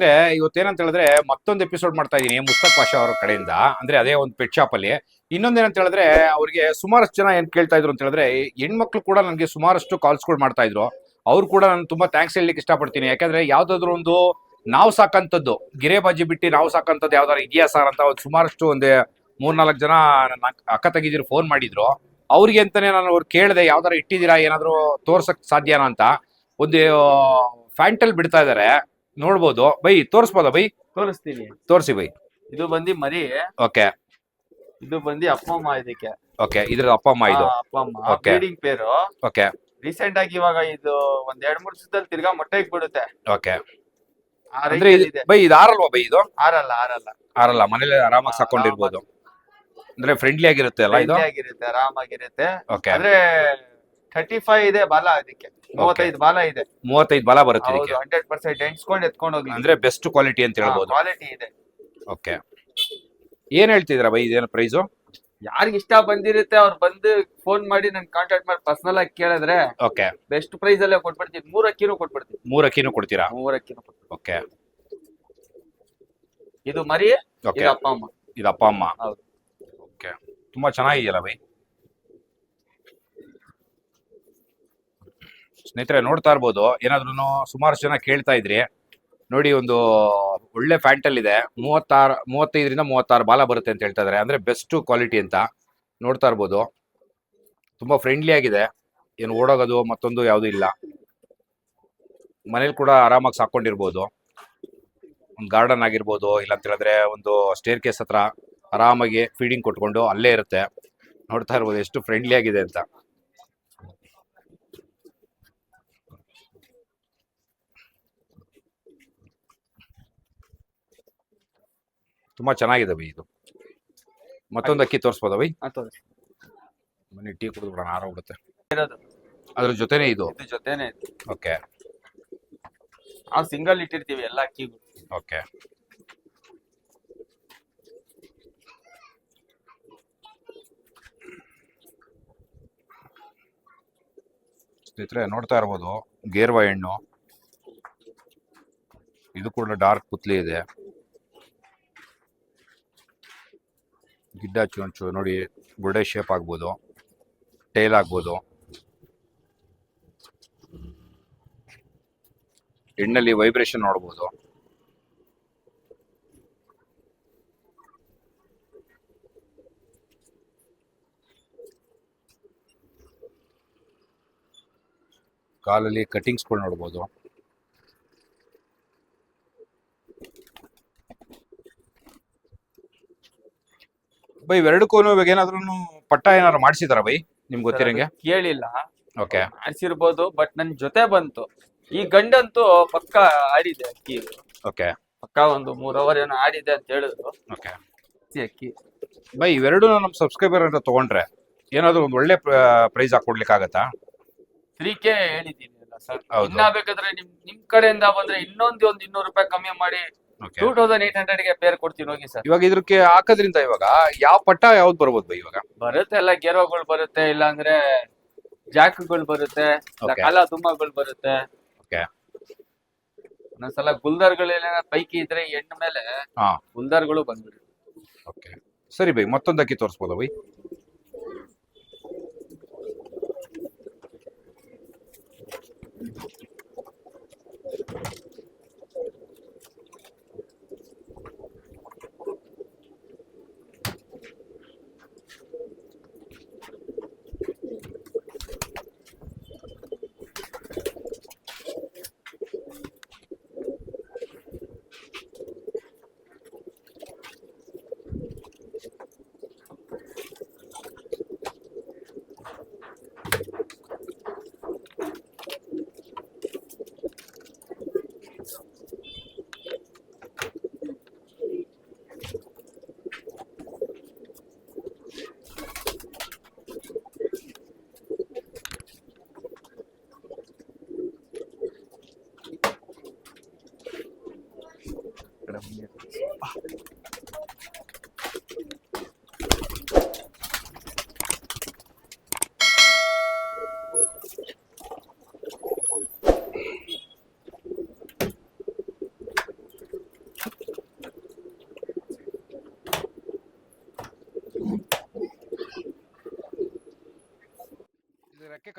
ಸ್ನೇಹಿತರೆ ಇವತ್ತೇನಂತ ಹೇಳಿದ್ರೆ ಮತ್ತೊಂದು ಎಪಿಸೋಡ್ ಮಾಡ್ತಾ ಇದ್ದೀನಿ, ಮುಸ್ತಕ್ ಪಾಷಾ ಅವರ ಕಡೆಯಿಂದ. ಅಂದ್ರೆ ಅದೇ ಒಂದು ಪೆಟ್ ಶಾಪ್ ಅಲ್ಲಿ. ಇನ್ನೊಂದೇನಂತ ಹೇಳಿದ್ರೆ ಅವ್ರಿಗೆ ಸುಮಾರಷ್ಟು ಜನ ಏನ್ ಕೇಳ್ತಾ ಇದ್ರು ಅಂತ ಹೇಳಿದ್ರೆ, ಹೆಣ್ಮಕ್ಳು ಕೂಡ ನನಗೆ ಸುಮಾರಷ್ಟು ಕಾಲ್ಸ್ಗಳು ಮಾಡ್ತಾ ಇದ್ರು. ಅವ್ರು ಕೂಡ ನಾನು ತುಂಬಾ ಥ್ಯಾಂಕ್ಸ್ ಹೇಳಲಿಕ್ಕೆ ಇಷ್ಟಪಡ್ತೀನಿ. ಯಾಕಂದ್ರೆ ಯಾವ್ದಾದ್ರು ಒಂದು ನಾವು ಸಾಕಂತದ್ದು ಗಿರೆ ಬಾಜಿ ಬಿಟ್ಟು ನಾವು ಸಾಕಂತದ್ದು ಯಾವ್ದಾದ್ರು ಇದೆಯಾ ಸರ್ ಅಂತ ಒಂದು ಸುಮಾರಷ್ಟು ಒಂದು ಮೂರ್ನಾಲ್ಕು ಜನ ನನ್ನ ಅಕ್ಕ ತೆಗಿದಿರು ಫೋನ್ ಮಾಡಿದ್ರು. ಅವ್ರಿಗೆ ಅಂತಾನೆ ನಾನು ಅವ್ರು ಕೇಳಿದೆ, ಯಾವ್ದಾರು ಇಟ್ಟಿದ್ದೀರಾ, ಏನಾದ್ರು ತೋರ್ಸಕ್ ಸಾಧ್ಯನಾ ಅಂತ. ಒಂದು ಫ್ಯಾಂಟಲ್ ಬಿಡ್ತಾ ಇದಾರೆ. ನೋಡ್ಬೋದು. ಬೈ ತೋರಿಸ್ಬೋದಾ ಬೈ? ತೋರಿಸ್ತೀನಿ. ತೋರಿಸಿ ಬೈ. ಇದು ಬಂದಿ ಮರಿ. ಓಕೆ. ಇದು ಬಂದಿ ಅಪ್ಪ ಅಮ್ಮ ಇದಕ್ಕೆ. ಓಕೆ ಇದ್ರ ಅಪ್ಪ ಅಮ್ಮ ಇದು. ಆ, ಅಪ್ಪ ಅಮ್ಮ. Okay. Breeding pair okay. Recent ಆಗಿ ಇವಾಗ ಇದು ಒಂದ್ ಎರಡ್ ಮೂರ್ ದಿವಸದಲ್ಲಿ ತಿರ್ಗಾ ಮೊಟ್ಟೆ ಬಿಡುತ್ತೆ ಓಕೆ. ಆ ಅಂದ್ರೆ ಇದು ಬೈ ಇದು ಆರಲ್ವಾ ಬೈ ಇದು? ಆರಲ್ಲ ಆರಲ್ಲ. ಆರಲ್ಲ ಮನೇಲಿ ಆರಾಮಾಗಿ ಸಾಕೊಂಡಿರ್ಬೋದು. ಅಂದ್ರೆ ಫ್ರೆಂಡ್ಲಿ ಆಗಿರುತ್ತೆ ಅಲ್ಲ ಇದು? Friendly ಆಗಿರುತ್ತೆ ಆರಾಮಾಗಿರುತ್ತೆ. ಓಕೆ. ಅಂದ್ರೆ ಥರ್ಟಿ ಫೈವ್ ಇದೆ ಬಾಲ ಅದಕ್ಕೆ. ಮೂವತ್ತೈದು ಬಾಲ ಇದೆ. ಮೂವತ್ತೈದು ಬಾಲ ಬರುತ್ತೆ ಇದಕ್ಕೆ. ಹಂಡ್ರೆಡ್ ಪರ್ಸೆಂಟ್ ಎಣಿಸ್ಕೊಂಡು ಎತ್ಕೊಂಡು ಹೋಗಿ ಅಂದ್ರೆ ಬೆಸ್ಟ್ ಕ್ವಾಲಿಟಿ ಅಂತ ಹೇಳ್ಬೋದು. ಕ್ವಾಲಿಟಿ ಇದೆ. ಓಕೆ ಏನ್ ಹೇಳ್ತಿದ್ದೀರಾ ಬೈ ಇದೇನು ಪ್ರೈಸು ಯಾರಿಗೆ ಇಷ್ಟ ಬಂದಿರುತ್ತೆ ಅವ್ರು ಬಂದು ಫೋನ್ ಮಾಡಿ ನನ್ ಕಾಂಟ್ಯಾಕ್ಟ್ ಮಾಡಿ ಪರ್ಸನಲ್ ಆಗಿ ಕೇಳಿದ್ರೆ ಓಕೆ ಬೆಸ್ಟ್ ಪ್ರೈಸ್ ಅಲ್ಲೇ ಕೊಟ್ಬಿಡ್ತೀನಿ. ಮೂರ್ ಅಕ್ಕಿನೂ ಕೊಟ್ಬಿಡ್ತೀನಿ. ಮೂರ್ ಅಕ್ಕಿನೂ ಕೊಡ್ತೀರಾ? ಮೂರ್ ಅಕ್ಕಿನೂ. ಓಕೆ ಇದು ಮರಿ ಓಕೆ ಇದು ಅಪ್ಪ ಅಮ್ಮ. ಇದು ಅಪ್ಪ ಅಮ್ಮ. ಓಕೆ ತುಂಬಾ ಚೆನ್ನಾಗಿದೆಯಲ್ಲ ಬೈ? ಸ್ನೇಹಿತರೆ, ನೋಡ್ತಾ ಇರ್ಬೋದು. ಏನಾದ್ರೂ ಸುಮಾರು ಜನ ಕೇಳ್ತಾ ಇದ್ರಿ. ನೋಡಿ, ಒಂದು ಒಳ್ಳೆ ಫ್ಯಾಂಟಲ್ ಇದೆ. ಮೂವತ್ತಾರು, ಮೂವತ್ತೈದರಿಂದ ಮೂವತ್ತಾರು ಬಾಲ ಬರುತ್ತೆ ಅಂತ ಹೇಳ್ತಾ ಇದ್ದಾರೆ ಅಂದ್ರೆ ಬೆಸ್ಟ್ ಕ್ವಾಲಿಟಿ ಅಂತ ನೋಡ್ತಾ ಇರ್ಬೋದು. ತುಂಬಾ ಫ್ರೆಂಡ್ಲಿ ಆಗಿದೆ. ಏನು ಓಡೋಗೋದು ಮತ್ತೊಂದು ಯಾವುದು ಇಲ್ಲ. ಮನೇಲಿ ಕೂಡ ಆರಾಮಾಗಿ ಸಾಕೊಂಡಿರ್ಬೋದು ಒಂದು ಗಾರ್ಡನ್ ಆಗಿರ್ಬೋದು ಇಲ್ಲ ಅಂತ ಹೇಳಿದ್ರೆ ಒಂದು ಸ್ಟೇರ್ ಕೇಸ್ ಹತ್ರ ಆರಾಮಾಗಿ ಫೀಡಿಂಗ್ ಕೊಟ್ಕೊಂಡು ಅಲ್ಲೇ ಇರುತ್ತೆ. ನೋಡ್ತಾ ಇರ್ಬೋದು, ಎಷ್ಟು ಫ್ರೆಂಡ್ಲಿ ಆಗಿದೆ ಅಂತ. ತುಂಬಾ ಚೆನ್ನಾಗಿದೆ ಬೈ ಇದು. ಮತ್ತೊಂದು ಅಕ್ಕಿ ತೋರಿಸ್ಬೋದ ಬೈ? ಮನೆ ಟೀ ಕುಡಿದು ಬಿಡೋಣ ಆರೋಗ್ಬಿಡುತ್ತೆ ಇರೋದು. ಅದ್ರ ಜೊತೆನೆ ಇದು? ಇದು ಜೊತೆನೆ ಇದೆ. ಓಕೆ. ಆ ಸಿಂಗಲ್ ಇಟ್ಟಿರ್ತೀವಿ ಎಲ್ಲ ಅಕ್ಕಿಗೂ. ಓಕೆ. ಸ್ನೇಹಿತರೆ ನೋಡ್ತಾ ಇರ್ಬೋದು ಗೇರ್ವ ಹೆಣ್ಣು ಇದು ಕೂಡ ಡಾರ್ಕ್ ಪುತ್ಲಿ ಇದೆ. ಗಿಡ್ಡ ಚೂಂಚು ನೋಡಿ ಬುರ್ಡೆ ಶೇಪ್ ಆಗ್ಬೋದು ಟೈಲ್ ಆಗ್ಬೋದು. ಹೆಣ್ಣಲ್ಲಿ ವೈಬ್ರೇಷನ್ ನೋಡ್ಬೋದು. ಕಾಲಲ್ಲಿ ಕಟಿಂಗ್ಸ್ಗಳು ನೋಡ್ಬೋದು. ಬೈ ಎರಡಕ್ಕೂ ಏನಾದ್ರೂ ಪಟ್ಟ ಏನಾದ್ರು ಮಾಡಿಸಿದಾರ ಬೈ ನಿಮ್ಗೆ ಗೊತ್ತಿರಂಗೆ? ಕೇಳಿಲ್ಲ. ಓಕೆ. ಮಾಡಿಸಿರ್ಬೋದು ಬಟ್ ನನ್ ಜೊತೆ ಬಂತು. ಈ ಗಂಡಂತೂ ಪಕ್ಕ ಆಡಿದೆ ಅಕ್ಕಿ. ಓಕೆ. ಪಕ್ಕ ಒಂದು ಮೂರ್ ಅವರ್ ಏನೋ ಆಡಿದೆ ಅಂತ ಹೇಳಿದ್ರು. ಓಕೆ. ಅಕ್ಕಿ. ಬೈ ಇವೆರಡು ನಮ್ಮ ಸಬ್ಸ್ಕ್ರೈಬರ್ ಅಂತ ತಗೊಂಡ್ರೆ ಏನಾದ್ರು ಒಂದು ಒಳ್ಳೆ ಪ್ರೈಸ್ ಹಾಕೊಡ್ಲಿಕ್ಕಾಗತ್ತಾ? ತ್ರೀ ಕೆ ಹೇಳಿದ್ದೀನಿ ಸರ್. ಹೌದು. ಇನ್ನ ಬೇಕಾದ್ರೆ ನಿಮ್ ನಿಮ್ ಕಡೆಯಿಂದ ಬಂದ್ರೆ ಇನ್ನೊಂದು ಒಂದ್ ಇನ್ನೂರು ರೂಪಾಯಿ ಕಮ್ಮಿ ಮಾಡಿ ಟೂ ತೌಸಂಡ್ ಏಟ್ ಹಂಡ್ರೆಡ್ಗೆ ಪೇರ್ ಕೊಡ್ತೀನಿ ಹೋಗಿ ಸರ್ ಇವಾಗ ಇದಕ್ಕೆ ಹಾಕೋದ್ರಿಂದ ಇವಾಗ ಯಾವ ಪಟ್ಟ ಯಾವ್ದು ಬರ್ಬೋದು ಬೈ ಇವಾಗ? ಬರುತ್ತೆ ಎಲ್ಲ ಗೆರೋಗಳು ಬರುತ್ತೆ ಇಲ್ಲಾಂದ್ರೆ ಜಾಕ್ಗಳು ಬರುತ್ತೆ ಇಲ್ಲ Okay. ಕಲ ದುಮ್ಮಗಳು ಬರುತ್ತೆ. ಓಕೆ ಒಂದೊಂದ್ಸಲ ಗುಲ್ದರ್ಗಳೆಲ್ಲ ಪೈಕಿ ಇದ್ರೆ ಹೆಣ್ಣು ಮೇಲೆ ಹಾ. ಗುಲ್ದರ್ಗಳು ಬಂದ್ಬಿಡುತ್ತೆ. ಓಕೆ ಸರಿ ಬೈ ಮತ್ತೊಂದಕ್ಕೆ ಅಕ್ಕಿ ತೋರಿಸ್ಬೋದಾ ಬೈ?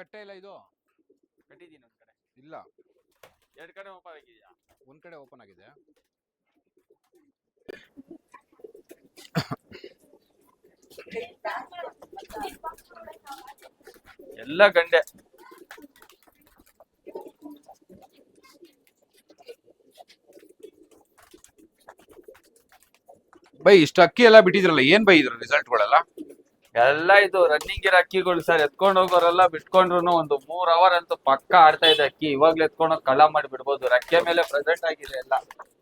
ಕಟ್ಟೆ ಇಲ್ಲ ಇದು? ಕಟ್ಟಿದೀನಿ ಒಂದ್ ಕಡೆ. ಇಲ್ಲ. ಎರಡ್ ಕಡೆ ಓಪನ್ ಆಗಿದ್ಯಾ? ಒಂದ್ ಕಡೆ ಓಪನ್ ಆಗಿದೆ. ಎಲ್ಲ ಗಂಡೆ. ಬೈ ಇಷ್ಟು ಅಕ್ಕಿ ಎಲ್ಲ ಬಿಟ್ಟಿದ್ರಲ್ಲ ಏನ್ ಬೈ ಇದ್ರ ರಿಸಲ್ಟ್ಗಳೆಲ್ಲ ಎಲ್ಲ ಇದು ರನ್ನಿಂಗ್ ಇರೋ ಅಕ್ಕಿಗಳು ಸರ್ ಎತ್ಕೊಂಡು ಹೋಗೋರೆಲ್ಲ ಬಿಟ್ಕೊಂಡ್ರು ಒಂದು ಮೂರ್ ಅವರ್ ಅಂತೂ ಪಕ್ಕ ಆಡ್ತಾ ಇದೆ ಅಕ್ಕಿ. ಇವಾಗ್ಲೇ ಎತ್ಕೊಂಡು ಹೋಗಿ ಕಳ್ಳ ಮಾಡಿ ಬಿಡ್ಬೋದು ರೆಕ್ಕೆ ಮೇಲೆ ಪ್ರೆಸೆಂಟ್ ಆಗಿದೆ ಎಲ್ಲ.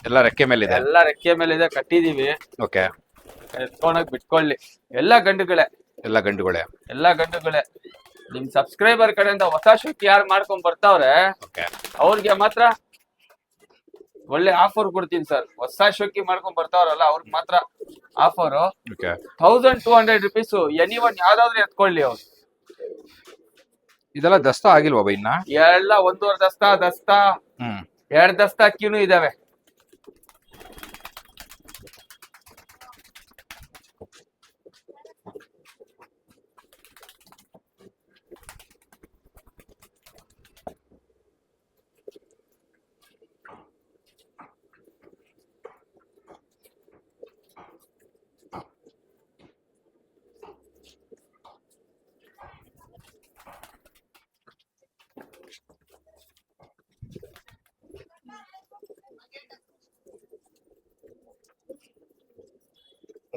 ಎಲ್ಲ ರೆಕ್ಕೆ ಮೇಲೆ ಇದೆ ಎಲ್ಲ ರೆಕ್ಕೆ ಮೇಲೆ ಇದೆ ಕಟ್ಟಿದೀವಿ. ಓಕೆ. ಎತ್ಕೊಂಡೋಗಿ ಬಿಟ್ಕೊಳ್ಳಿ. ಎಲ್ಲ ಗಂಡುಗಳೇ. ಎಲ್ಲ ಗಂಡುಗಳೇ? ಎಲ್ಲ ಗಂಡುಗಳೇ. ನಿಮ್ ಸಬ್ಸ್ಕ್ರೈಬರ್ ಕಡೆಯಿಂದ ಹೊಸ ಶೂಟ್ ಯಾರು ಮಾಡ್ಕೊಂಡ್ ಬರ್ತಾವ್ರೆ ಅವ್ರಿಗೆ ಮಾತ್ರ ಒಳ್ಳೆ ಆಫರ್ ಕೊಡ್ತೀನಿ ಸರ್ ಹೊಸ ಶೋಕಿ ಮಾಡ್ಕೊಂಡ್ ಬರ್ತಾವ್ರಲ್ಲ ಅವ್ರಿಗೆ ಮಾತ್ರ offer thousand two hundred rupees any one ಯಾವ್ದಾದ್ರು ಎತ್ಕೊಳ್ಳಿ ಅವ್ರು. ಇದೆಲ್ಲ ದಸ್ತಾ ಆಗಿಲ್ವಾ ಇನ್ನ? ಎಲ್ಲ ಒಂದೂವರೆ ದಸ್ತಾ ದಸ್ತಾ ಎರಡ್ ದಸ್ತಾ ಅಕ್ಕಿನೂ ಇದಾವೆ.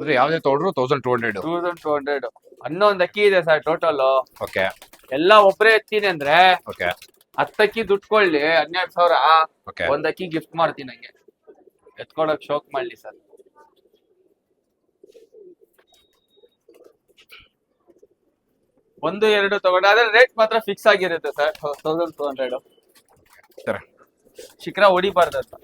ಅಂದ್ರೆ ಯಾವ್ದೇ ತಗೊಂಡ್ರು thousand two hundred thousand two hundred ಹನ್ನೊಂದ್ ಅಕ್ಕಿ ಇದೆ ಸರ್ ಟೋಟಲ್ ಓಕೆ ಎಲ್ಲ ಒಬ್ಬರೇ ಎತ್ತೀನಿ ಅಂದ್ರೆ ಓಕೆ ಹತ್ತಕ್ಕಿ ದುಡ್ಕೊಳ್ಳಿ ಹನ್ನೆರಡು ಸಾವಿರ. ಓಕೆ ಒಂದ್ ಅಕ್ಕಿ ಗಿಫ್ಟ್ ಮಾಡ್ತೀನಿ ನಂಗೆ. ಎತ್ಕೊಳಕ್ ಶೋಕ್ ಮಾಡ್ಲಿ ಸರ್. ಒಂದು ಎರಡು ತಗೊಂಡ್ರೆ ಆದ್ರೆ ರೇಟ್ ಮಾತ್ರ ಫಿಕ್ಸ್ ಆಗಿರುತ್ತೆ ಸರ್ ತೌಸಂಡ್ ಟೂ ಹಂಡ್ರೆಡ್ ಶಿಖರ ಶಿಖರ ಹೊಡಿಬಾರ್ದಂತ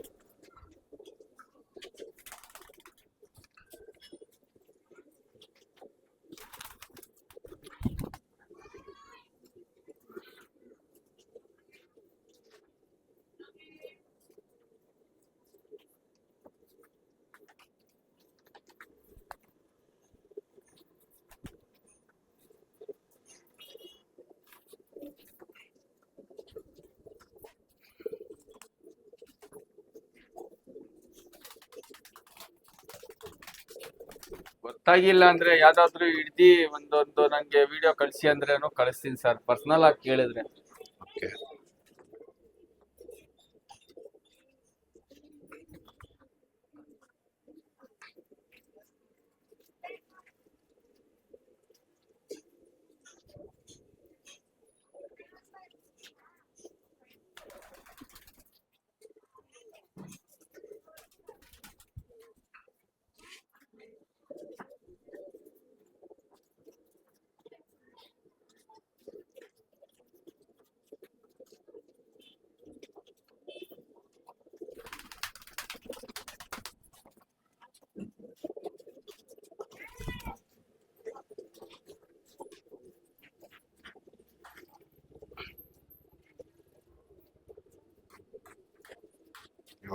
ಗೊತ್ತಾಗಿಲ್ಲ ಅಂದ್ರೆ ಯಾವ್ದಾದ್ರು ಹಿಡ್ದಿ ಒಂದೊಂದು ನಂಗೆ ವಿಡಿಯೋ ಕಳ್ಸಿ ಅಂದ್ರೇನು ಕಳಿಸ್ತೀನಿ ಸರ್ ಪರ್ಸನಲ್ ಆಗಿ ಕೇಳಿದ್ರೆ.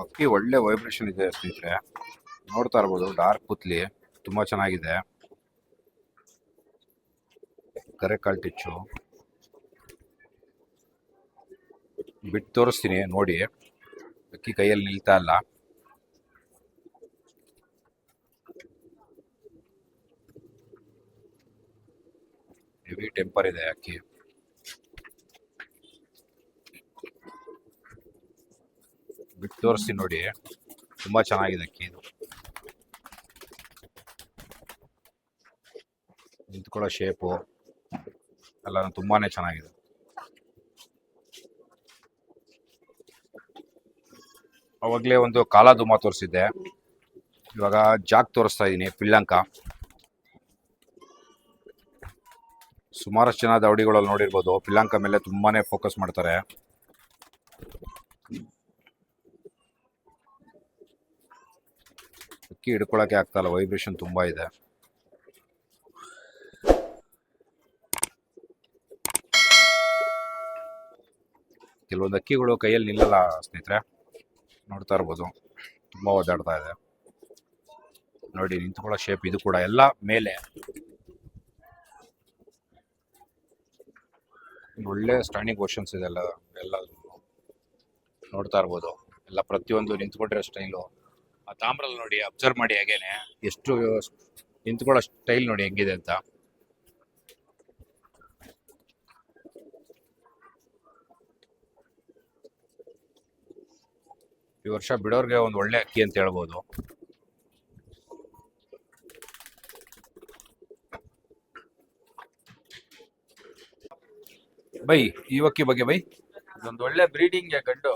ಅಕ್ಕಿ ಒಳ್ಳೆ ವೈಬ್ರೇಷನ್ ಇದೆ ಸ್ನೇಹಿತರೆ. ನೋಡ್ತಾ ಇರ್ಬೋದು ಡಾರ್ಕ್ ಪುತ್ಲಿ, ತುಂಬಾ ಚೆನ್ನಾಗಿದೆ. ಕರೆ ಕಾಲ್ ಟಿಚ್ಚು. ಬಿಟ್ಟು ತೋರಿಸ್ತೀನಿ, ನೋಡಿ. ಅಕ್ಕಿ ಕೈಯಲ್ಲಿ ನಿಲ್ತಾ ಇಲ್ಲ. ಹೆವಿ ಟೆಂಪರ್ ಇದೆ ಅಕ್ಕಿ. ಬಿಟ್ಟು ತೋರಿಸ್ತೀನಿ ನೋಡಿ. ತುಂಬಾ ಚೆನ್ನಾಗಿದೆ ಅಕ್ಕಿ ಇದು. ನಿಂತ್ಕೊಳ್ಳೋ ಶೇಪು ಎಲ್ಲ ತುಂಬಾನೇ ಚೆನ್ನಾಗಿದೆ. ಅವಾಗಲೇ ಒಂದು ಕಾಲ ಕಾಲಾದುಮ ತೋರಿಸಿದ್ದೆ. ಇವಾಗ ಜಾಕ್ ತೋರಿಸ್ತಾ ಇದ್ದೀನಿ ಪಿಲ್ಲಂಕ ಸುಮಾರಷ್ಟು ಜನ ದವಡಿಗಳಲ್ಲಿ ನೋಡಿರ್ಬೋದು ಪಿಲ್ಲಂಕ ಮೇಲೆ ತುಂಬಾನೇ ಫೋಕಸ್ ಮಾಡ್ತಾರೆ. ಅಕ್ಕಿ ಹಿಡ್ಕೊಳಕ್ಕೆ ಆಗ್ತಾಯಿಲ್ಲ ವೈಬ್ರೇಷನ್ ತುಂಬ ಇದೆ. ಕೆಲವೊಂದು ಅಕ್ಕಿಗಳು ಕೈಯಲ್ಲಿ ನಿಲ್ಲಲ್ಲ ಸ್ನೇಹಿತರೆ. ನೋಡ್ತಾ ಇರ್ಬೋದು. ತುಂಬಾ ಓದಾಡ್ತಾ ಇದೆ. ನೋಡಿ, ನಿಂತ್ಕೊಳ್ಳೋ ಶೇಪ್ ಇದು ಕೂಡ. ಎಲ್ಲ ಮೇಲೆ. ಒಳ್ಳೆ ಸ್ಟ್ಯಾಂಡಿಂಗ್ ಕ್ವಶನ್ಸ್ ಇದೆಲ್ಲ ಎಲ್ಲ ನೋಡ್ತಾ ಇರ್ಬೋದು. ಎಲ್ಲ ಪ್ರತಿಯೊಂದು ನಿಂತ್ಕೊಂಡಿರೋ ಸ್ಟೈಲು ಆ ತಾಮ್ರಲ್ಲಿ ನೋಡಿ ಅಬ್ಸರ್ವ್ ಮಾಡಿ ಹಾಗೇನೆ. ಎಷ್ಟು ನಿಂತ್ಕೊಳ್ಳೋ ಸ್ಟೈಲ್ ನೋಡಿ ಹೆಂಗಿದೆ ಅಂತ. ಈ ವರ್ಷ ಬಿಡೋರ್ಗೆ ಒಂದು ಒಳ್ಳೆ ಅಕ್ಕಿ ಅಂತ ಹೇಳ್ಬೋದು. ಬೈ ಈ ಅಕ್ಕಿ ಬಗ್ಗೆ ಬೈ. ಇದೊಂದು ಒಳ್ಳೆ ಬ್ರೀಡಿಂಗ್ ಕಂಡು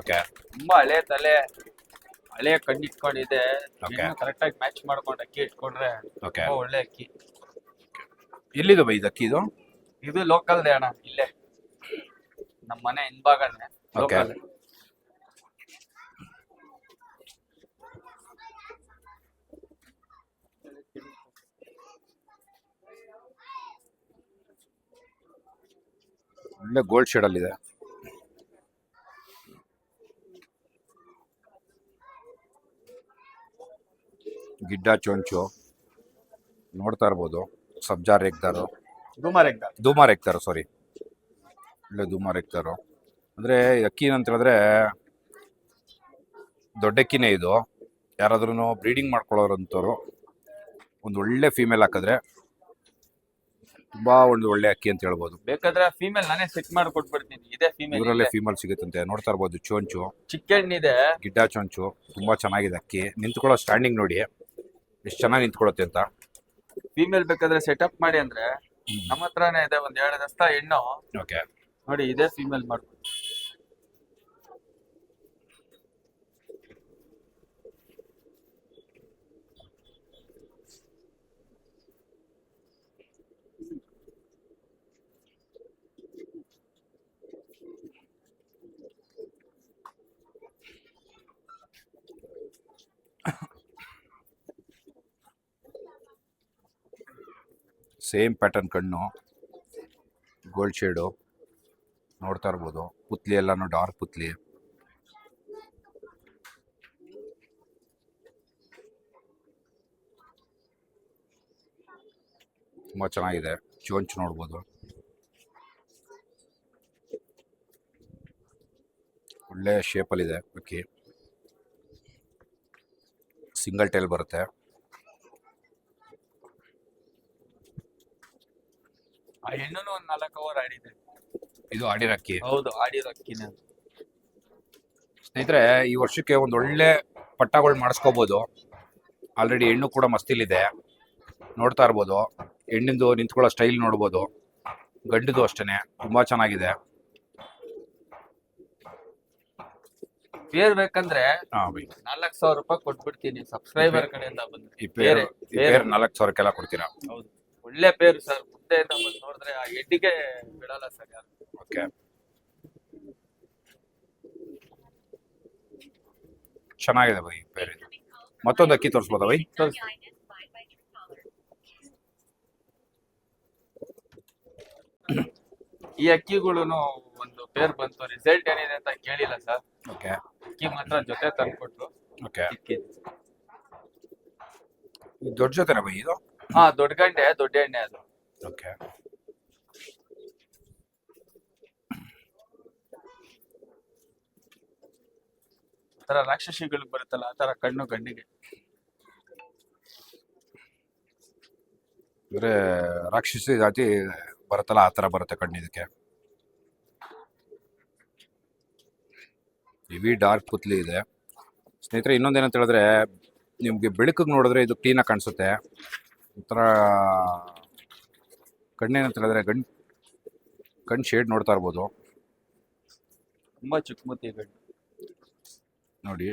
ಓಕೆ ತುಂಬಾ ಹಳೆ ತಲೆ ಹಳೆ ಕಣ್ಣು ಇಟ್ಕೊಂಡಿದೆ Okay. ಕರೆಕ್ಟ್ ಆಗಿ ಮ್ಯಾಚ್ ಮಾಡ್ಕೊಂಡು ಅಕ್ಕಿ ಇಟ್ಕೊಂಡ್ರೆ ಓಕೆ ತುಂಬಾ ಒಳ್ಳೆ ಅಕ್ಕಿ. ಎಲ್ಲಿದು ಬೈ ಇದು ಅಕ್ಕಿ ಇದು? ಇದು ಲೋಕಲ್ ಅಣ್ಣ ಇಲ್ಲೇ. ನಮ್ಮ ಮನೆ ಹಿಂಭಾಗನೇ Okay. ಲೋಕಲ್ ಒಳ್ಳೆ ಗೋಲ್ಡ್ ಶೇಡ್ ಅಲ್ಲಿ ಇದೆ ಗಿಡ್ಡ ಚೊಂಚು ನೋಡ್ತಾ ಇರ್ಬೋದು. ಸಬ್ಜಾರ್ ರೇಗ್ದಾರು ದುಮಾರ್ ಎಗ್ದ ಧೂಮಾರ್ ರೇಗ್ತಾರು ಸಾರಿ ಒಳ್ಳೆ ಧೂಮಾರ್ ರೇಗ್ತಾರು ಅಂದ್ರೆ ಅಕ್ಕಿ ಅಂತ ಹೇಳಿದ್ರೆ ದೊಡ್ಡ ಅಕ್ಕಿನೇ ಇದು. ಯಾರಾದ್ರೂ ಬ್ರೀಡಿಂಗ್ ಮಾಡ್ಕೊಳ್ಳೋರಂಥವ್ರು ಒಂದು ಒಳ್ಳೆ ಫೀಮೇಲ್ ಹಾಕಿದ್ರೆ ತುಂಬಾ ಒಂದು ಒಳ್ಳೆ ಅಕ್ಕಿ ಅಂತ ಹೇಳ್ಬೋದು. ಬೇಕಾದ್ರೆ ಫೀಮೇಲ್ ನಾನೇ ಸೆಟ್ ಮಾಡಿ ಕೊಟ್ಬಿಡ್ತೀನಿ. ಇದೇ ಇವರಲ್ಲೇ ಫೀಮೇಲ್ ಫೀಮೇಲ್ ಸಿಗುತ್ತಂತೆ. ನೋಡ್ತಾ ಇರ್ಬೋದು ಚೋಂಚು. ಚಿಕ್ಕಣ್ಣಿದೆ. ಗಿಡ್ಡ ಚೊಂಚು. ತುಂಬಾ ಚೆನ್ನಾಗಿದೆ ಅಕ್ಕಿ. ನಿಂತ್ಕೊಳ್ಳೋ ಸ್ಟ್ಯಾಂಡಿಂಗ್ ನೋಡಿ. ಎಷ್ಟು ಚೆನ್ನಾಗಿ ನಿಂತ್ಕೊಳತ್ತೆ ಅಂತ. ಫೀಮೇಲ್ ಬೇಕಾದ್ರೆ ಸೆಟಪ್ ಮಾಡಿ ಅಂದ್ರೆ ನಮ್ಮ ಹತ್ರನೇ ಇದೆ ಒಂದ್ ಎರಡು ದಸ್ತ ಹೆಣ್ಣು. ಓಕೆ ನೋಡಿ ಇದೇ ಫೀಮೇಲ್ ಮಾಡ್ಬೋದು. ಸೇಮ್ ಪ್ಯಾಟರ್ನ್ ಕಣ್ಣು ಗೋಲ್ಡ್ ಶೇಡು ನೋಡ್ತಾ ಇರ್ಬೋದು. ಪುತ್ಲಿ ಎಲ್ಲಾನು ಡಾರ್ಕ್ ಪುತ್ಲಿ. ತುಂಬ ಚೆನ್ನಾಗಿದೆ. ಚೋಂಚ್ ನೋಡ್ಬೋದು. ಒಳ್ಳೆ ಶೇಪಲ್ಲಿದೆ ಅಕ್ಕಿ. ಸಿಂಗಲ್ ಟೈಲ್ ಬರುತ್ತೆ. ಆ ಹೆಣ್ಣು ಒಂದ್ ನಾಲ್ಕು ಅವರ್ ಆಡಿದೆ. ಇದು ಆಡಿರೋ ಅಕ್ಕಿ ಹೌದು ಆಡಿರೋ ಅಕ್ಕಿನೇ ಸ್ನೇಹಿತರೆ ಈ ವರ್ಷಕ್ಕೆ ಒಂದು ಒಳ್ಳೆ ಪಟ್ಟಗಳು ಮಾಡಿಸ್ಕೋಬಹುದು ಆಲ್ರೆಡಿ ಹೆಣ್ಣು ಕೂಡ ಮಸ್ತಿಲಿದೆ. ನೋಡ್ತಾ ಇರ್ಬೋದು. ಹೆಣ್ಣಿಂದು ನಿಂತ್ಕೊಳ್ಳೋ ಸ್ಟೈಲ್ ನೋಡ್ಬೋದು. ಗಂಡಿದು ಅಷ್ಟೇನೆ. ತುಂಬಾ ಚೆನ್ನಾಗಿದೆ. ಪೇರ್ ಬೇಕಂದ್ರೆ ಹಾ ಬೈ. ನಾಲ್ಕ್ ಸಾವಿರ ರೂಪಾಯಿ ಕೊಟ್ಬಿಡ್ತೀನಿ. ಸಬ್ಸ್ಕ್ರೈಬರ್ ಕಡೆಯಿಂದ ಬಂದ್ರೆ. ಈ ಪೇರ್ ಬೇರೆ, ಈ. ಪೇರ್ ನಾಲ್ಕು ಸಾವಿರಕ್ಕೆಲ್ಲ ಕೊಡ್ತೀರಾ? ಹೌದು. ಒಳ್ಳೆ ಪೇರು ಸರ್ ಮುಂದೆಯಿಂದ ಬಂದು ನೋಡಿದ್ರೆ ಆ ಎಡ್ಡಿಗೆ ಬಿಡಲ್ಲ ಸರ್ ಯಾರು. ಓಕೆ. ಚೆನ್ನಾಗಿದೆ ಬೈ ಬೇರೆ ಮತ್ತೊಂದು ಅಕ್ಕಿ ತೋರಿಸ್ಬೋದಾ ಬೈ. ಈ ಅಕ್ಕಿಗಳು ಒಂದು ಪೇರ್ ಬಂತು. ರಿಸಲ್ಟ್ ಏನಿದೆ ಅಂತ ಕೇಳಿಲ್ಲ ಸರ್. ಓಕೆ. ಅಕ್ಕಿ ಮಾತ್ರ ಜೊತೆ ತಂದ್ಕೊಟ್ರು. ಓಕೆ. ದೊಡ್ಡ ಜೊತೆನಾ ಬೈ ಇದು? ಹಾ ದೊಡ್ಡ ಗಂಡೆ ದೊಡ್ಡ ಎಣ್ಣೆ ಅದು. ಓಕೆ ತರ ರಾಕ್ಷಸಿಗಳಿಗೆ ಬರುತ್ತಲ್ಲ ಆ ತರ ಕಣ್ಣು ಕಣ್ಣಿಗೆ ಅಂದ್ರೆ ರಾಕ್ಷಸಿ ಜಾತಿ ಬರುತ್ತಲ್ಲ ಆ ತರ ಬರುತ್ತೆ ಕಣ್ಣಿದಕ್ಕೆ ಇವಿ ಡಾರ್ಕ್ ಪುತ್ಲಿ ಇದೆ. ಸ್ನೇಹಿತರೆ ಇನ್ನೊಂದೇನಂತ ಹೇಳಿದ್ರೆ ನಿಮಗೆ ಬೆಳಕಿಗೆ ನೋಡಿದ್ರೆ ಇದು ಕ್ಲೀನಾಗಿ ಕಾಣಿಸುತ್ತೆ. ಒಂಥರ ಕಣ್ಣೇನಂತ ಹೇಳಿದ್ರೆ ಗಣ್ ಕಣ್ಣು ಶೇಡ್ ನೋಡ್ತಾ ಇರ್ಬೋದು. ತುಂಬಾ ಚಿಕ್ಕಮುತ್ತಿ ಗಂಡು. ನೋಡಿ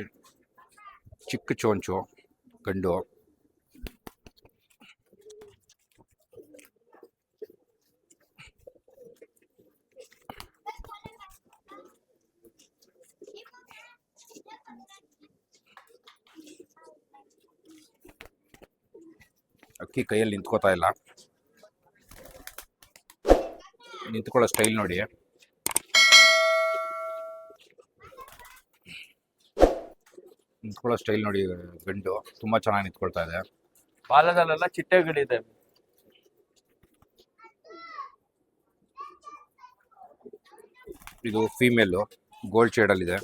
ಚಿಕ್ಕ ಚೋಂಚು ಗಂಡು. ಅಕ್ಕಿ ಕೈಯಲ್ಲಿ ನಿಂತ್ಕೋತಾ ಇಲ್ಲ. ನಿಂತ್ಕೊಳ್ಳೋ ಸ್ಟೈಲ್ ನೋಡಿ. ನಿಂತ್ಕೊಳ್ಳೋ ಸ್ಟೈಲ್ ನೋಡಿ ಗಂಡು. ತುಂಬಾ ಚೆನ್ನಾಗಿ ನಿಂತ್ಕೊಳ್ತಾ ಇದೆ. ಬಾಲದಲ್ಲೆಲ್ಲ ಚಿಟ್ಟೆಗಳಿದೆ. ಇದು ಫೀಮೇಲು ಗೋಲ್ಡ್ ಶೇಡಲ್ಲಿ ಇದೆ.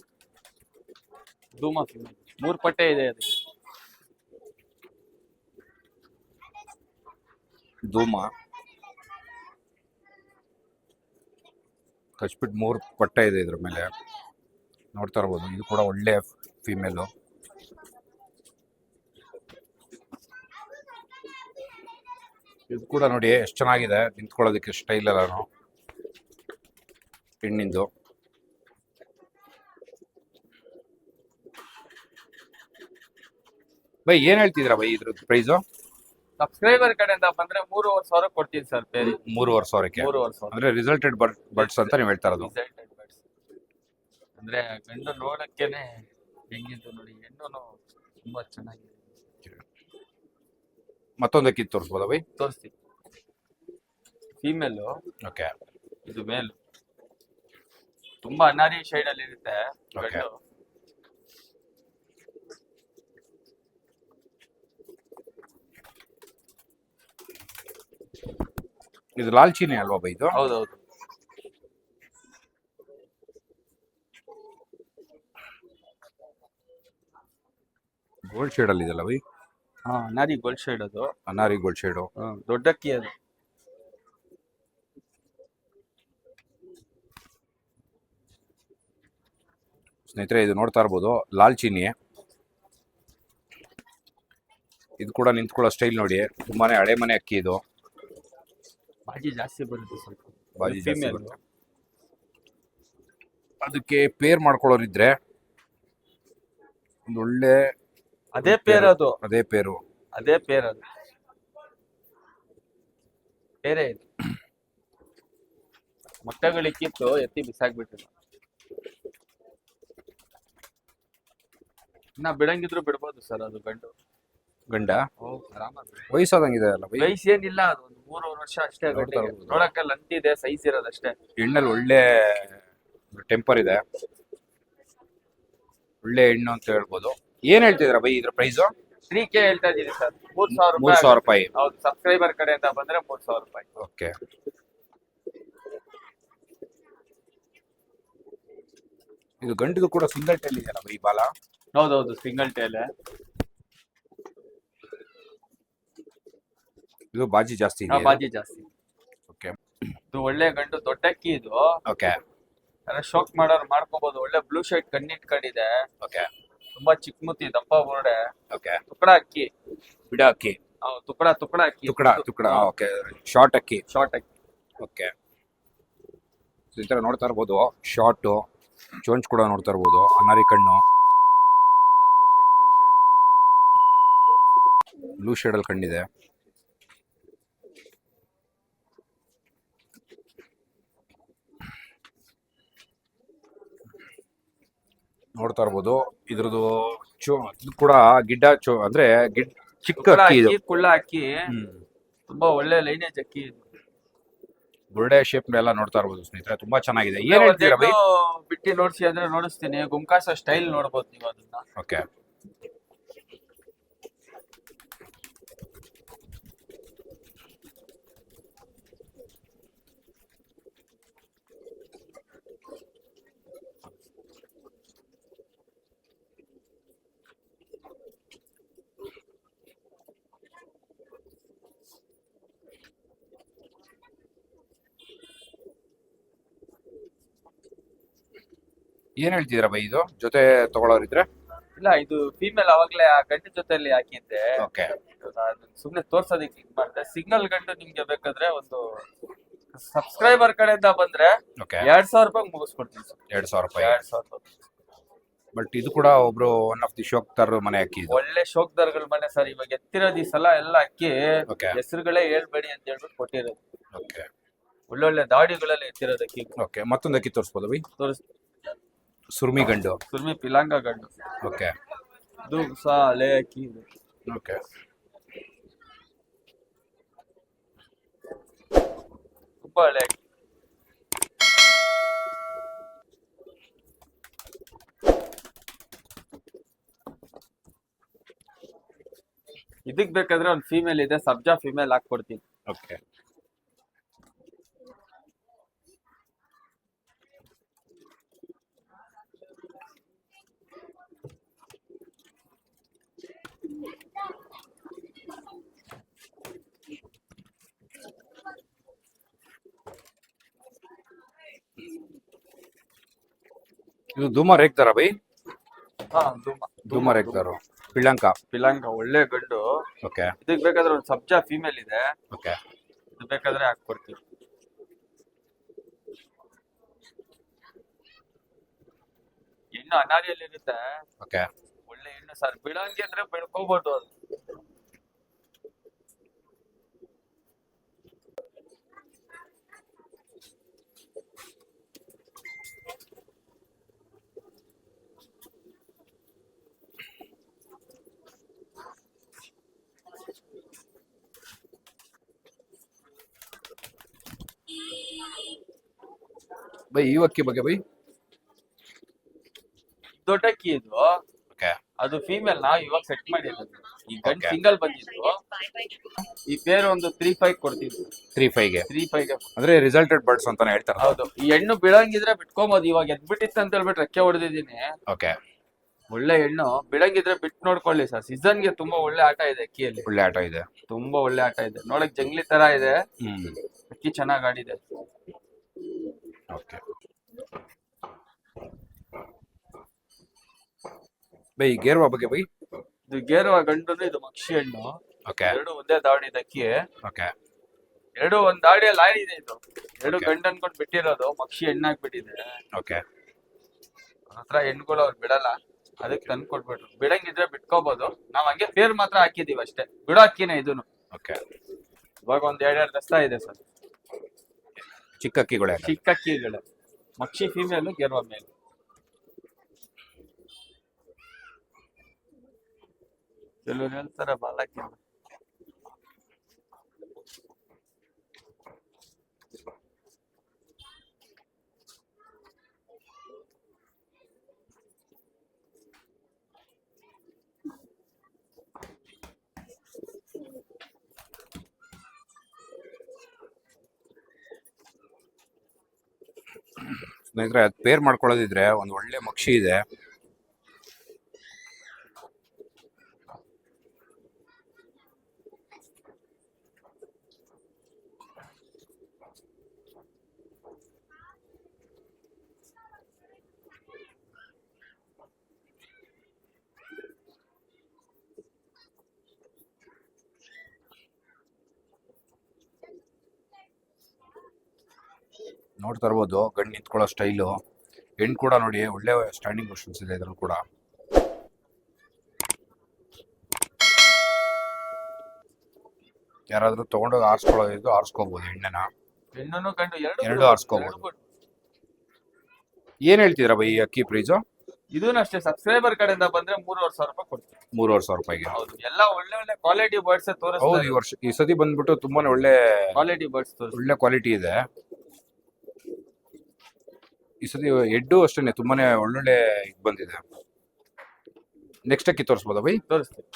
ಧೂಮ ಫಿಮೆಲ್ ಮೂರ್ ಪಟ್ಟೆ ಇದೆ ಅದು ಧೂಮ. ಕಚ್ಬಿಟ್ಟು ಮೂರು ಪಟ್ಟ ಇದೆ ಇದ್ರ ಮೇಲೆ. ನೋಡ್ತಾ ಇರ್ಬೋದು, ಇದು ಕೂಡ ಒಳ್ಳೆ ಫೀಮೇಲು ಇದು ಕೂಡ ನೋಡಿ ಎಷ್ಟು ಚೆನ್ನಾಗಿದೆ, ನಿಂತ್ಕೊಳ್ಳೋದಕ್ಕೆ ಸ್ಟೈಲ್ ಎಲ್ಲಾನು. ಹೆಣ್ಣಿಂದು. ಬೈ, ಏನು ಹೇಳ್ತಿದ್ದೀರಾ ಬೈ ಇದ್ರದ್ದು ಪ್ರೈಸು ಸಬ್ಸ್ಕ್ರೈಬರ್ ಕಡೆಯಿಂದ ಬಂದ್ರೆ ಮೂರುವರೆ ಸಾವಿರ ಕೊಡ್ತೀನಿ ಸರ್ ಬೇರೆ ಮೂರುವರೆ ಸಾವಿರಕ್ಕೆ? ಮೂರುವರೆ ಸಾವಿರ. ಅಂದ್ರೆ ರಿಸಲ್ಟೆಡ್ ಬರ್ಡ್ಸ್ ಅಂತ ನೀವು ಹೇಳ್ತಾ ಇರೋದು? Birds. ಅಂದ್ರೆ ಗಂಡು ನೋಡಕ್ಕೇನೆ ಹೆಂಗಿತ್ತು ನೋಡಿ ಹೆಣ್ಣು ತುಂಬಾ ಚೆನ್ನಾಗಿದೆ. ಮತ್ತೊಂದಕ್ಕೆ ತೋರಿಸ್ಬೋದಾ ಬೈ ತೋರಿಸ್ತೀನಿ. ಫೀಮೇಲು ಓಕೆ ಇದು ಮೇಲ್ ತುಂಬಾ ಅನಾರಿ ಶೈಡ್ ಅಲ್ಲಿ ಇರುತ್ತೆ Okay. ಗಂಡು ಇದು ಲಾಲ್ಚಿನಿ ಅಲ್ವಾ ಬೈ ಇದು? ಹೌದೌದು. ಗೋಲ್ಡ್ ಶೇಡ್ ಅಲ್ಲಿ ಇದೆಲ್ಲ ಬೈ? ಹಾ ಅನಾರಿ ಗೋಲ್ಡ್ ಶೇಡ್ ಅದು. ಅನಾರಿ ಗೋಲ್ಡ್ ಶೇಡು ದೊಡ್ಡ ಅಕ್ಕಿ ಅದು. ಸ್ನೇಹಿತರೆ ಇದು ನೋಡ್ತಾ ಇರ್ಬೋದು ಲಾಲ್ಚಿನಿ. ಇದು ಕೂಡ ನಿಂತ್ಕೊಳ್ಳೋ ಸ್ಟೈಲ್ ನೋಡಿ ತುಂಬಾನೇ ಹಳೆ ಮನೆ ಅಕ್ಕಿ ಇದು. ಬಾಜಿ ಜಾಸ್ತಿ ಬರುತ್ತೆ ಸ್ವಲ್ಪ. ಬಾಜಿ ಜಾಸ್ತಿ ಫೀಮೇಲ್ ಬರುತ್ತೆ. ಅದಕ್ಕೆ ಪೇರ್ ಮಾಡ್ಕೊಳ್ಳೋರಿದ್ರೆ ಒಂದು ಒಳ್ಳೆ ಅದೇ ಪೇರ್ ಅದು. ಅದೇ ಪೇರು ಅದೇ ಪೇರ್ ಅದು. ಬೇರೆ ಇದು. ಮೊಟ್ಟೆಗಳಿಕ್ಕಿತ್ತು ಎತ್ತಿ ಬಿಸಾಕ್ಬಿಟ್ಟಿದೆ. ಇನ್ನ ಬಿಡಂಗಿದ್ರು ಬಿಡ್ಬೋದು ಸರ್ ಅದು ಗಂಡು ಗಂಡ? ವಯಸ್ಸಾದಂಗಿದೆ ಅಲ್ಲ ಬೈ? ವಯಸ್ಸು ಏನಿಲ್ಲ ಅದು ಒಂದು ಮೂರುವರೆ ವರ್ಷ ಅಷ್ಟೇ ಇರ್ಬೋದು. ನೋಡಕ್ಕೆ ಲಂತಿದೆ ಸೈಜ್ ಇರೋದಷ್ಟೇ. ಹೆಣ್ಣಲ್ಲಿ ಒಳ್ಳೆ ಟೆಂಪರ್ ಇದೆ. ಒಳ್ಳೆ ಹೆಣ್ಣು ಅಂತ ಹೇಳ್ಬೋದು. ಏನ್ ಹೇಳ್ತಿದ್ರ ಬೈ ಇದ್ರ ಪ್ರೈಸ್ ತ್ರೀ ಕೆ ಹೇಳ್ತಾ ಇದೀನಿ ಸರ್. ಮೂರ್ ಸಾವಿರ ಮೂರ್ ರೂಪಾಯಿ ಸಾವಿರ ರೂಪಾಯಿ. ಹೌದು ಸಬ್ಸ್ಕ್ರೈಬರ್ ಅಂತ ಬಂದ್ರೆ ಮೂರ್ ಸಾವಿರ ರೂಪಾಯಿ. ಓಕೆ. ಇದು ಗಂಡಿದು ಕೂಡ ಸಿಂಗಲ್ ಟೆಲ್ ಇದೆಯಲ್ಲ ಬೈ ಬಾಲ? ಹೌದೌದು ಸಿಂಗಲ್ ಟೇಲೆ ಇದು ಬಾಜಿ ಜಾಸ್ತಿ ಬಾಜಿ ಜಾಸ್ತಿ. ಓಕೆ. ಇದು ಒಳ್ಳೆ ಗಂಡು ದೊಡ್ಡ ಅಕ್ಕಿ ಇದು. ಓಕೆ. ಶೋಕ್ ಮಾಡೋರು ಮಾಡ್ಕೋಬಹುದು ಒಳ್ಳೆ ಬ್ಲೂ ಶರ್ಟ್ ಕಣ್ಣಿಟ್ಕೊಂಡಿದೆ ಓಕೆ. ತುಂಬಾ ಚಿಕ್ಕಮುತಿ ದಪ್ಪ ಬುರುಡೆ. ಓಕೆ. ತುಕಡ ಅಕ್ಕಿ. ಬಿಡ ಅಕ್ಕಿ. ತುಕಡ ತುಕಡ ಅಕ್ಕಿ. ತುಕಡ ತುಕಡ ಓಕೆ. ಶಾರ್ಟ್ ಅಕ್ಕಿ. ಶಾರ್ಟ್ ಅಕ್ಕಿ. ಓಕೆ. ಈ ತರ ನೋಡ್ತಾ ಇರ್ಬೋದು. ಶಾರ್ಟು ಚೋಂಚ್ ಕೂಡ ನೋಡ್ತಾ ಇರ್ಬೋದು. ಅನಾರಿ ಕಣ್ಣು. ಬ್ಲೂ ಶೇಡಲ್ಲಿ ಕಣ್ಣಿದೆ. ನೋಡ್ತಾ ಇರ್ಬೋದು. ಇದ್ರದ್ದು ಚೋ ಇದು ಕೂಡ ಗಿಡ್ಡ ಚೋ ಅಂದ್ರೆ ಗಿಡ್ ಚಿಕ್ಕ ಅಕ್ಕಿ ಇದು. ಕುಳ್ಳ ಅಕ್ಕಿ ತುಂಬಾ ಒಳ್ಳೆ ಲೈನೇಜ್ ಅಕ್ಕಿ. ಇದು ಬುರ್ಡೆ ಶೇಪ್ ಎಲ್ಲ ನೋಡ್ತಾ ಇರ್ಬೋದು ಸ್ನೇಹಿತರೆ ತುಂಬಾ ಚೆನ್ನಾಗಿದೆ. ಏನ್ ಹೇಳ್ತೀರಾ ಬೈ ಬಿಟ್ಟಿ ನೋಡ್ಸಿ ಅಂದ್ರೆ ನೋಡಿಸ್ತೀನಿ. ಗುಮ್ಕಾಸ ಸ್ಟೈಲ್ ನೋಡ್ಬೋದು ನೀವು ಅದನ್ನ. ಓಕೆ ಏನ್ ಹೇಳ್ತಿದ್ರ ಬೈ ಇದು? ಜೊತೆ ತಗೊಳ್ಳೋರಿದ್ರೆ ಇಲ್ಲ ಇದು ಫೀಮೇಲ್ ಅವಾಗ್ಲೇ ಆ ಗಂಡು ಜೊತೆಲಿ ಹಾಕಿದ್ದೆ ಓಕೆ ಸುಮ್ನೆ ತೋರ್ಸೋದಕ್ಕೆ ಕ್ಲಿಕ್ ಮಾಡಿದೆ. ಸಿಗ್ನಲ್ ಗಂಡು ನಿಮ್ಗೆ ಬೇಕಾದ್ರೆ ಒಂದು ಸಬ್ಸ್ಕ್ರೈಬರ್ ಕಡೆಯಿಂದ ಬಂದ್ರೆ ಓಕೆ ಎರಡ್ ಸಾವಿರ ರೂಪಾಯಿ ಮುಗಿಸ್ಕೊಡ್ತೀನಿ ಸರ್ ಎರಡ್ ಸಾವಿರ ರೂಪಾಯಿ. ಎರಡ್ ಸಾವಿರ ಬಟ್ ಇದು ಕೂಡ ಒಬ್ರು ಒನ್ ಆಫ್ ದಿ ಶೋಕ್ತರ್ ಮನೆ ಹಾಕಿ ಇದು. ಒಳ್ಳೆ ಶೋಕ್ದಾರ್ಗಳ ಮನೆ ಸರ್ ಇವಾಗ ಎತ್ತಿರೋದು ಈ ಸಲ ಎಲ್ಲ ಅಕ್ಕಿ ಹೆಸರುಗಳೇ ಹೇಳ್ಬೇಡಿ ಅಂತ ಹೇಳ್ಬಿಟ್ಟು ಕೊಟ್ಟಿರೋದು. ಓಕೆ ಒಳ್ಳೊಳ್ಳೆ ದಾಡಿಗಳಲ್ಲಿ ಎತ್ತಿರೋದು ಕ್ಲಿಕ್ ಓಕೆ ಮತ್ತೊಂದು ಅಕ್ಕಿ ತೋರಿಸ್ಬೋದು ಬೈ ತೋರಿಸ್ ಸುರ್ಮಿ ಗಂಡು. ಸುರ್ಮಿ ಪಿಲಾಂಗ ಗಂಡು. ಓಕೆ. ಇದು ಸಹ ಹಳೆ ಅಕ್ಕಿ ಇದು. ಓಕೆ. ತುಂಬಾ ಹಳೆ ಅಕ್ಕಿ. ಇದಕ್ ಬೇಕಾದ್ರೆ ಒಂದು ಫೀಮೇಲ್ ಇದೆ ಸಬ್ಜಾ ಫೀಮೇಲ್ ಹಾಕ್ಕೊಡ್ತೀನಿ. ಓಕೆ. ಇದು ಧೂಮ ರೇಗ್ತಾರ ಬೈ? ಹಾ ಧೂಮ. ಧೂಮ ರೇಗ್ತಾರು ಪಿಳ್ಳಂಕ ಪಿಲಾಂಗ ಒಳ್ಳೆ ಗಂಡು. ಓಕೆ. ಇದಕ್ ಬೇಕಾದ್ರೆ ಒಂದು ಸಬ್ಜಾ ಫೀಮೇಲ್ ಇದೆ. ಓಕೆ. ಇದು ಬೇಕಾದ್ರೆ ಹಾಕ್ಕೊಡ್ತೀವಿ ಹೆಣ್ಣು ಅನಾರಿಯಲ್ಲಿ ಇರುತ್ತೆ ಓಕೆ. ಒಳ್ಳೆ ಹೆಣ್ಣು ಸರ್ ಬಿಳಂಗಿ ಅಂದ್ರೆ ಬೆಳ್ಕೋಬಹುದು ಅದು. ಬೈ ಈ ಅಕ್ಕಿ ಬಗ್ಗೆ ಬೈ. ದೊಡ್ಡ ಅಕ್ಕಿ ಇದು. ಓಕೆ ಅದು ಫೀಮೇಲ್ ನಾ ಇವಾಗ ಸೆಟ್ ಮಾಡಿರೋದು ಈ ಗಂಡ್ Okay. ಸಿಂಗಲ್ ಬಂದಿದ್ದು. ಈ ಪೇರ್ ಒಂದು ತ್ರೀ ಫೈವ್ ಕೊಡ್ತಿದ್ವಿ ತ್ರೀ ಫೈವ್ಗೆ ತ್ರೀ ಫೈವ್ ಅಂದ್ರೆ ರಿಸಲ್ಟೆಡ್ ಬರ್ಡ್ಸ್ ಅಂತಾನೆ ಹೇಳ್ತಾರೆ ಹೌದು. ಈ ಹೆಣ್ಣು ಬಿಡಂಗಿದ್ರೆ ಬಿಟ್ಕೊಬೋದು. ಇವಾಗ ಎದ್ಬಿಟ್ಟಿತ್ತು ಅಂತ ಹೇಳ್ಬಿಟ್ಟು ರೆಕ್ಕೆ ಹೊಡೆದಿದ್ದೀನಿ. ಓಕೆ ಒಳ್ಳೆ ಹೆಣ್ಣು. ಬಿಡಂಗಿದ್ರೆ ಬಿಟ್ ನೋಡ್ಕೊಳ್ಳಿ ಸರ್. ಸೀಸನ್ಗೆ ತುಂಬಾ ಒಳ್ಳೆ ಆಟ ಇದೆ ಅಕ್ಕಿಯಲ್ಲಿ. ಒಳ್ಳೆ ಆಟ ಇದೆ. ತುಂಬಾ ಒಳ್ಳೆ ಆಟ ಇದೆ. ನೋಡಕ್ ಜಂಗ್ಲಿ ತರ ಇದೆ. ಹ್ಮ್. ಅಕ್ಕಿ ಚೆನ್ನಾಗ್ ಆಡಿದೆ. ಓಕೆ ಬೈ ಗೇರ್ವಾ ಬಗ್ಗೆ ಬೈ. ಇದು ಗೇರುವ ಗಂಡು ಇದು ಮಕ್ಷಿ ಹಣ್ಣು. ಓಕೆ ಎರಡು ಒಂದೇ ದಾಡಿ ಅಕ್ಕಿ ಓಕೆ ಎರಡು ಒಂದ್ ಲೈನ್ ಇದೆ ಇದು. ಎರಡು Okay. ಗಂಡು ಅನ್ಕೊಂಡ್ ಬಿಟ್ಟಿರೋದು ಮಕ್ಷಿ ಹೆಣ್ಣಾಗ್ಬಿಟ್ಟಿದೆ ಓಕೆ ಅವ್ರ ಹತ್ರ ಹೆಣ್ಗಳು ಅವ್ರು ಬಿಡಲ್ಲ. ಅದಕ್ಕೆ ತಂದು ಕೊಟ್ಬಿಟ್ರು ಬಿಡಂಗಿದ್ರೆ ಬಿಟ್ಕೋಬಹುದು ನಾವ್ ಹಂಗೆ ಫೇರ್ ಮಾತ್ರ ಹಾಕಿದೀವಿ ಅಷ್ಟೇ. ಬಿಡೋ ಅಕ್ಕಿನೇ ಇದೂನು. ಓಕೆ ಇವಾಗ ಒಂದ್ ಎರಡೆರಡು ದಸ್ತಾ ಇದೆ ಸರ್. ಚಿಕ್ಕ ಅಕ್ಕಿಗಳೇ ಚಿಕ್ಕ ಅಕ್ಕಿಗಳು. ಮಕ್ಷಿ ಫೀಮೇಲು ಗೆರುವ ಮೇಲೆ. ಕೆಲವರು ಹೇಳ್ತಾರೆ ಬಾಲಕಿ ಸ್ನೇಹಿತರೆ ಅದು ಪೇರ್ ಮಾಡ್ಕೊಳ್ಳೋದಿದ್ರೆ ಒಂದು ಒಳ್ಳೆ ಮಕ್ಷಿ ಇದೆ. ನೋಡ್ತಾ ಇರ್ಬೋದು ಗಂಡು ನಿಂತ್ಕೊಳ್ಳೋ ಸ್ಟೈಲು ಹೆಣ್ಣು ಕೂಡ ನೋಡಿ ಒಳ್ಳೆ ಸ್ಟ್ಯಾಂಡಿಂಗ್ ಕ್ವಶನ್ಸ್ ಇದೆ ಇದ್ರಲ್ಲಿ ಕೂಡ. ಯಾರಾದ್ರೂ ತಗೊಂಡೋಗಿ ಆರಿಸ್ಕೊಳ್ಳೋದಿದ್ದು ಆರಿಸ್ಕೋಬಹುದು ಹೆಣ್ಣನ್ನ. ಹೆಣ್ಣನ್ನು ಕಂಡು ಎರಡು ಏನು ಆರ್ಸ್ಕೊಬೋದು. ಏನ್ ಹೇಳ್ತಿದ್ರ ಬೈ ಈ ಅಕ್ಕಿ ಪ್ರೈಸು ಇದೂನು ಅಷ್ಟೇ ಸಬ್ಸ್ಕ್ರೈಬರ್ ಕಡೆಯಿಂದ ಬಂದ್ರೆ ಮೂರುವರೆ ಸಾವಿರ ರೂಪಾಯಿ ಕೊಡ್ತೀವಿ. ಮೂರುವರೆ ಸಾವಿರ ರೂಪಾಯಿಗೆ. ಹೌದು ಎಲ್ಲ ಒಳ್ಳೆ ಒಳ್ಳೆ ಕ್ವಾಲಿಟಿ ಬರ್ಡ್ಸ್ ಹೌದು ಈ ವರ್ಷ ಈ ಸತಿ ಬಂದ್ಬಿಟ್ಟು ತುಂಬಾನೇ ಒಳ್ಳೆ ಕ್ವಾಲಿಟಿ ಬರ್ಡ್ಸ್ ಒಳ್ಳೆ ಕ್ವಾಲಿಟಿ ಇದೆ. ಈ ಸತಿ ಎಡ್ಡು ಅಷ್ಟೇ ತುಂಬಾನೇ ಒಳ್ಳೊಳ್ಳೆ ಇದು ಬಂದಿದೆ. ನೆಕ್ಸ್ಟ್ ಅಕ್ಕಿ ತೋರಿಸ್ಬೋದಾ ಬೈ ತೋರಿಸ್ತೀನಿ